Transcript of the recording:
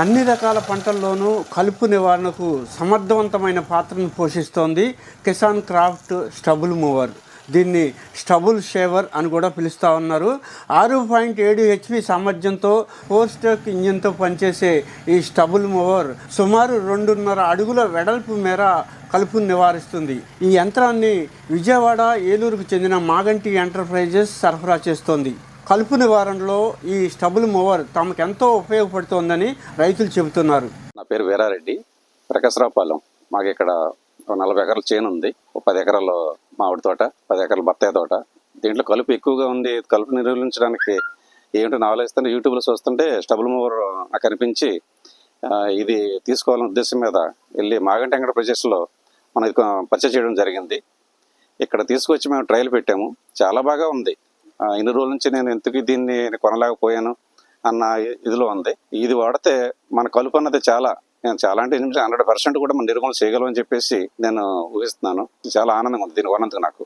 అన్ని రకాల పంటల్లోనూ కలుపు నివారణకు సమర్థవంతమైన పాత్రను పోషిస్తోంది కిసాన్ క్రాఫ్ట్ స్టబుల్ మూవర్. దీన్ని స్టబుల్ షేవర్ అని కూడా పిలుస్తూ ఉన్నారు. ఆరు పాయింట్ ఏడు హెచ్పి సామర్థ్యంతో ఫోర్ స్ట్రోక్ ఇంజిన్తో పనిచేసే ఈ స్టబుల్ మూవర్ సుమారు రెండున్నర అడుగుల వెడల్పు మేర కలుపును నివారిస్తుంది. ఈ యంత్రాన్ని విజయవాడ ఏలూరుకు చెందిన మాగంటి ఎంటర్ప్రైజెస్ సరఫరా చేస్తోంది. కలుపు నివారణలో ఈ స్టబుల్ మూవర్ తమకు ఎంతో ఉపయోగపడుతోందని రైతులు చెబుతున్నారు. నా పేరు వీరారెడ్డి ప్రకాశరావుపాలెం. మాకు ఇక్కడ ఒక నలభై ఎకరాల చేను ఉంది. ఒక పది ఎకరాలు మామిడి తోట పది ఎకరాల బత్తాయి తోట. దీంట్లో కలుపు ఎక్కువగా ఉంది. కలుపు నిర్వహించడానికి ఏమిటో ఆలోచిస్తుంటే యూట్యూబ్లో చూస్తుంటే స్టబుల్ మూవర్ నాకు కనిపించి ఇది తీసుకోవాలనే ఉద్దేశం మీద వెళ్ళి మాగంటి వెంకట ప్రొజెక్ట్స్లో మనం ఇది పర్చేస్ చేయడం జరిగింది. ఇక్కడ తీసుకొచ్చి మేము ట్రయల్ పెట్టాము. చాలా బాగా ఉంది. ఇన్ని రోజుల నుంచి నేను ఎందుకు దీన్ని కొనలేకపోయాను అన్న ఇదిలో ఉంది. ఇది వాడితే మన కలుపు అన్నది చాలా నేను చాలా అంటే హండ్రెడ్ పర్సెంట్ కూడా మనం నిర్మూలన చేయగలం అని చెప్పేసి నేను ఊహిస్తున్నాను. చాలా ఆనందంగా ఉంది దీన్ని కొనందుకు నాకు.